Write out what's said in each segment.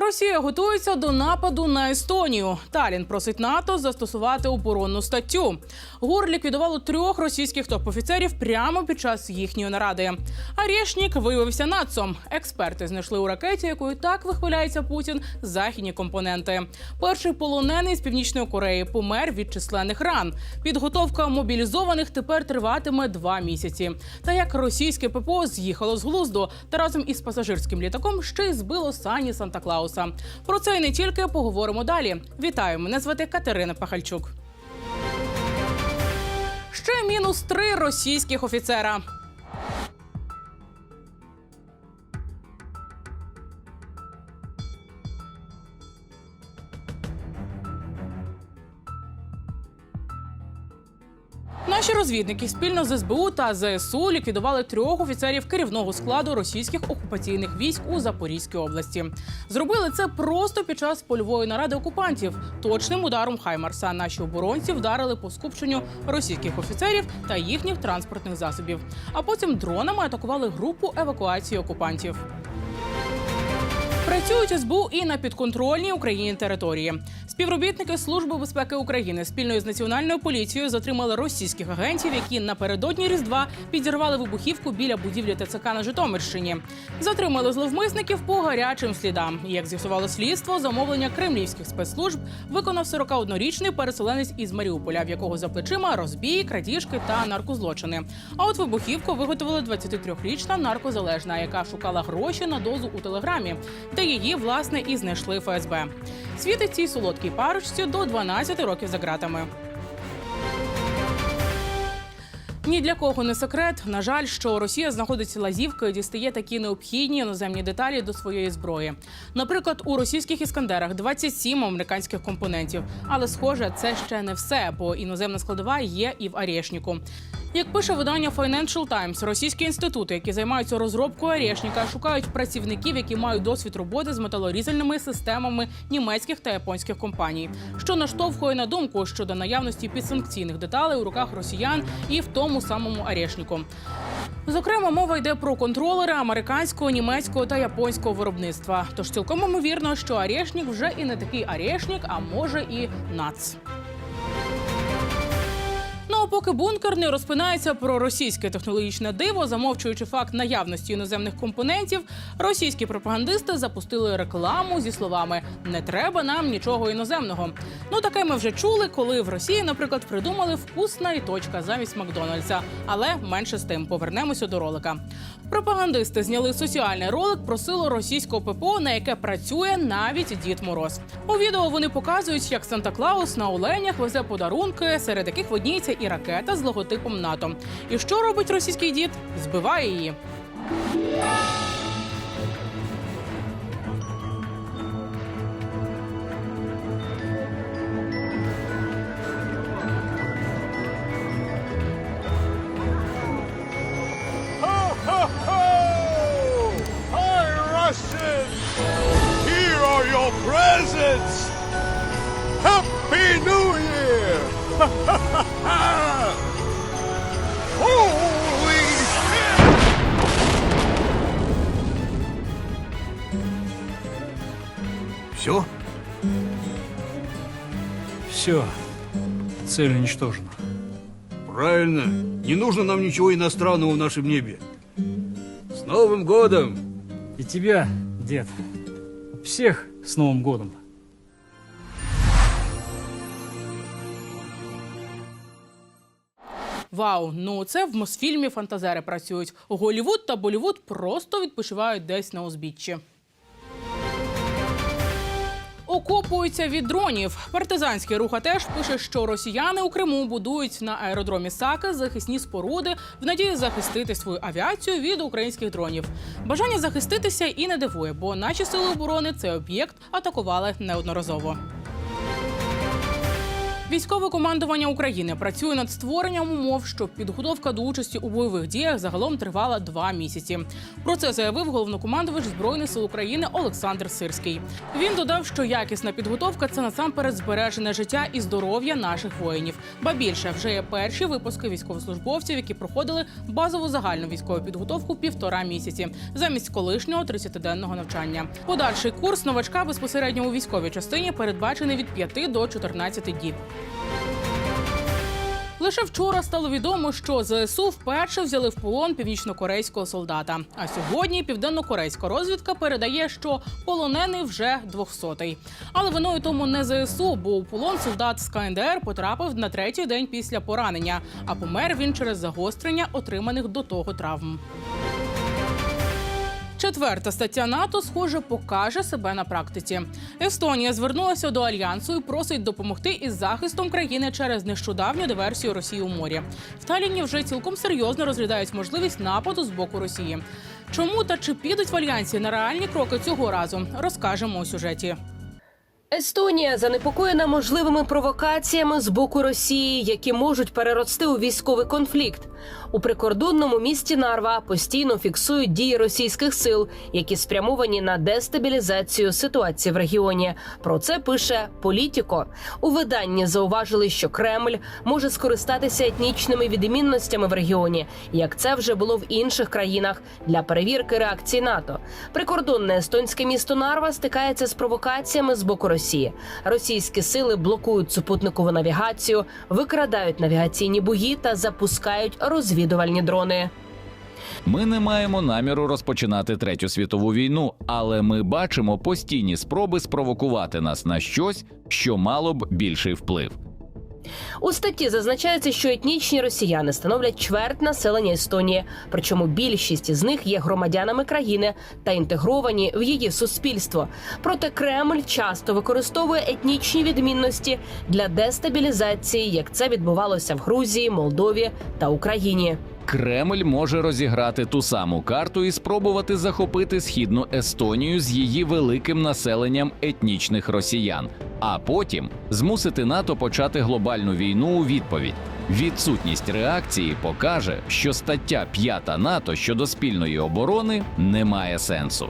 Росія готується до нападу на Естонію. Талін просить НАТО застосувати оборонну статтю. ГУР ліквідувало трьох російських топ-офіцерів прямо під час їхньої наради. Арєшнік виявився нацом. Експерти знайшли у ракеті, якою так вихваляється Путін, західні компоненти. Перший полонений з північної Кореї помер від численних ран. Підготовка мобілізованих тепер триватиме два місяці. Та як російське ППО з'їхало з глузду та разом із пасажирським літаком ще й збило сані Санта Клауса. Про це і не тільки поговоримо далі. Вітаю, мене звати Катерина Пахальчук. Ще мінус три російських офіцера. Розвідники спільно з СБУ та ЗСУ ліквідували трьох офіцерів керівного складу російських окупаційних військ у Запорізькій області. Зробили це просто під час польової наради окупантів. Точним ударом Хаймарса наші оборонці вдарили по скупченню російських офіцерів та їхніх транспортних засобів. А потім дронами атакували групу евакуації окупантів. Працюють СБУ і на підконтрольній Україні території. Співробітники Служби безпеки України спільно з національною поліцією затримали російських агентів, які напередодні різдва підірвали вибухівку біля будівлі ТЦК на Житомирщині. Затримали зловмисників по гарячим слідам. Як з'ясувало слідство, замовлення кремлівських спецслужб виконав 41-річний переселенець із Маріуполя, в якого за плечима розбій, крадіжки та наркозлочини. А от вибухівку виготовила 23-річна наркозалежна, яка шукала гроші на дозу у телеграмі, де її власне і знайшли ФСБ. Світить цій солодкій парочці до 12 років за ґратами. Ні для кого не секрет. На жаль, що Росія знаходиться лазівкою, дістає такі необхідні іноземні деталі до своєї зброї. Наприклад, у російських іскандерах 27 американських компонентів. Але схоже, це ще не все, бо іноземна складова є і в Арєшніку. Як пише видання Financial Times, російські інститути, які займаються розробкою Арєшніка, шукають працівників, які мають досвід роботи з металорізальними системами німецьких та японських компаній, що наштовхує на думку щодо наявності підсанкційних деталей у руках росіян і в тому самому Арєшніку. Зокрема, мова йде про контролери американського, німецького та японського виробництва. Тож цілком ймовірно, що Арєшнік вже і не такий Арєшнік, а може і нац. Поки бункер не розпинається про російське технологічне диво, замовчуючи факт наявності іноземних компонентів, російські пропагандисти запустили рекламу зі словами Не треба нам нічого іноземного. Ну таке ми вже чули, коли в Росії, наприклад, придумали вкусна і точка замість Макдональдса. Але менше з тим повернемося до ролика. Пропагандисти зняли соціальний ролик про силу російського ППО, на яке працює навіть Дід Мороз. У відео вони показують, як Санта Клаус на оленях везе подарунки, серед яких видніється і ракета з логотипом НАТО. І що робить російський дід? Збиває її. Presents! Happy New Year! Все? Все. Цель уничтожена. Правильно. Не нужно нам ничего иностранного в нашем небе. С Новым годом! И тебя, дед. Всех с Новым годом. Вау, ну це в Мосфільмі фантазери працюють. Голівуд та Болівуд просто відпочивають десь на узбіччі. Окопуються від дронів. Партизанський рух теж пише, що росіяни у Криму будують на аеродромі Саки захисні споруди в надії захистити свою авіацію від українських дронів. Бажання захиститися і не дивує, бо наші сили оборони цей об'єкт атакували неодноразово. Військове командування України працює над створенням умов, щоб підготовка до участі у бойових діях загалом тривала два місяці. Про це заявив головнокомандувач збройних сил України Олександр Сирський. Він додав, що якісна підготовка це насамперед збережене життя і здоров'я наших воїнів. Ба більше вже є перші випуски військовослужбовців, які проходили базову загальну військову підготовку півтора місяці замість колишнього 30-денного навчання. Подальший курс новачка безпосередньо у військовій частині передбачений від 5 до 14 діб. Лише вчора стало відомо, що ЗСУ вперше взяли в полон північнокорейського солдата. А сьогодні південнокорейська розвідка передає, що полонений вже 200-й. Але виною тому не ЗСУ, бо у полон солдат з КНДР потрапив на третій день після поранення, а помер він через загострення отриманих до того травм. Четверта стаття НАТО, схоже, покаже себе на практиці. Естонія звернулася до альянсу і просить допомогти із захистом країни через нещодавню диверсію Росії у морі. В Таліні вже цілком серйозно розглядають можливість нападу з боку Росії. Чому та чи підуть в альянсі на реальні кроки цього разу? Розкажемо у сюжеті. Естонія занепокоєна можливими провокаціями з боку Росії, які можуть перерости у військовий конфлікт. У прикордонному місті Нарва постійно фіксують дії російських сил, які спрямовані на дестабілізацію ситуації в регіоні. Про це пише Політіко. У виданні зауважили, що Кремль може скористатися етнічними відмінностями в регіоні, як це вже було в інших країнах для перевірки реакції НАТО. Прикордонне естонське місто Нарва стикається з провокаціями з боку Росії. Російські сили блокують супутникову навігацію, викрадають навігаційні буї та запускають розвідувальні дрони. Ми не маємо наміру розпочинати третю світову війну, але ми бачимо постійні спроби спровокувати нас на щось, що мало б більший вплив. У статті зазначається, що етнічні росіяни становлять чверть населення Естонії, причому більшість з них є громадянами країни та інтегровані в її суспільство. Проте Кремль часто використовує етнічні відмінності для дестабілізації, як це відбувалося в Грузії, Молдові та Україні. Кремль може розіграти ту саму карту і спробувати захопити східну Естонію з її великим населенням етнічних росіян, а потім змусити НАТО почати глобальну війну у відповідь. Відсутність реакції покаже, що стаття 5 НАТО щодо спільної оборони не має сенсу.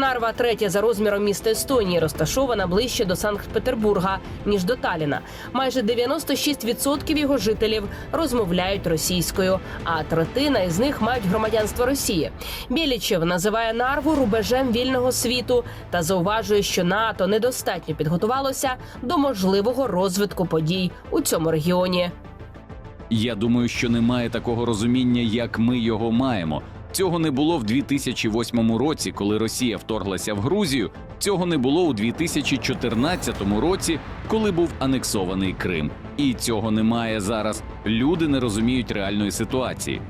Нарва третє за розміром міста Естонії, розташована ближче до Санкт-Петербурга ніж до Таліна. Майже 96% його жителів розмовляють російською, а третина із них мають громадянство Росії. Білічев називає Нарву рубежем вільного світу та зауважує, що НАТО недостатньо підготувалося до можливого розвитку подій у цьому регіоні. Я думаю, що немає такого розуміння, як ми його маємо. Цього не було в 2008 році, коли Росія вторглася в Грузію. Цього не було у 2014 році, коли був анексований Крим. І цього немає зараз. Люди не розуміють реальної ситуації.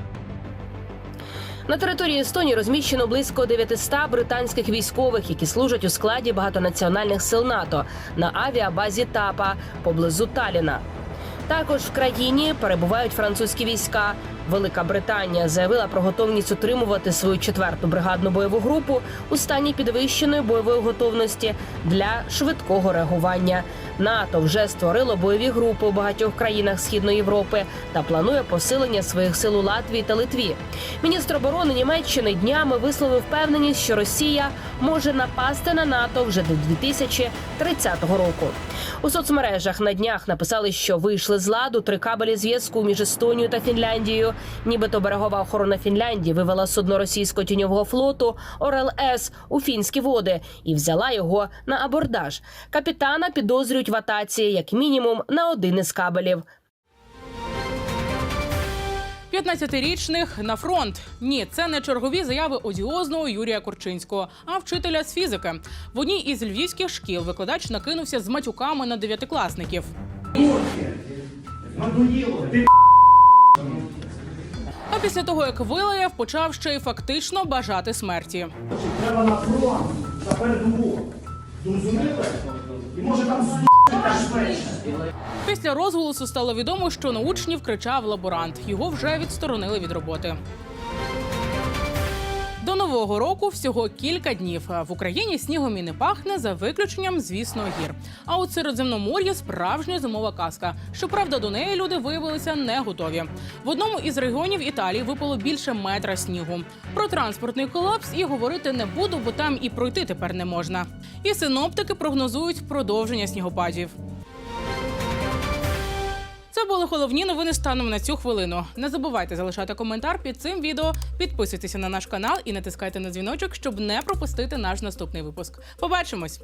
На території Естонії розміщено близько 900 британських військових, які служать у складі багатонаціональних сил НАТО на авіабазі Тапа поблизу Таліна. Також в країні перебувають французькі війська. Велика Британія заявила про готовність утримувати свою четверту бригадну бойову групу у стані підвищеної бойової готовності для швидкого реагування. НАТО вже створило бойові групи у багатьох країнах Східної Європи та планує посилення своїх сил у Латвії та Литві. Міністр оборони Німеччини днями висловив впевненість, що Росія може напасти на НАТО вже до 2030 року. У соцмережах на днях написали, що вийшли з ладу три кабелі зв'язку між Естонією та Фінляндією. Нібито берегова охорона Фінляндії вивела судно російського тіньового флоту Орел С у фінські води і взяла його на абордаж. Капітана підозрюють в атаці як мінімум на один із кабелів. 15-річних на фронт. Ні, це не чергові заяви одіозного Юрія Корчинського, а вчителя з фізики. В одній із львівських шкіл викладач накинувся з матюками на дев'ятикласників. А після того, як вилаяв, почав ще й фактично бажати смерті. Треба на фронт та передову. Зрозуміли? І може там. Після розголосу стало відомо, що на учнів кричав лаборант. Його вже відсторонили від роботи. Нового року всього кілька днів. В Україні снігом і не пахне за виключенням, звісно, гір. А от Середземномор'я справжня зимова казка. Щоправда, до неї люди виявилися не готові. В одному із регіонів Італії випало більше метра снігу. Про транспортний колапс і говорити не буду, бо там і пройти тепер не можна. І синоптики прогнозують продовження снігопадів. Це були головні новини станом на цю хвилину. Не забувайте залишати коментар під цим відео, підписуйтеся на наш канал і натискайте на дзвіночок, щоб не пропустити наш наступний випуск. Побачимось!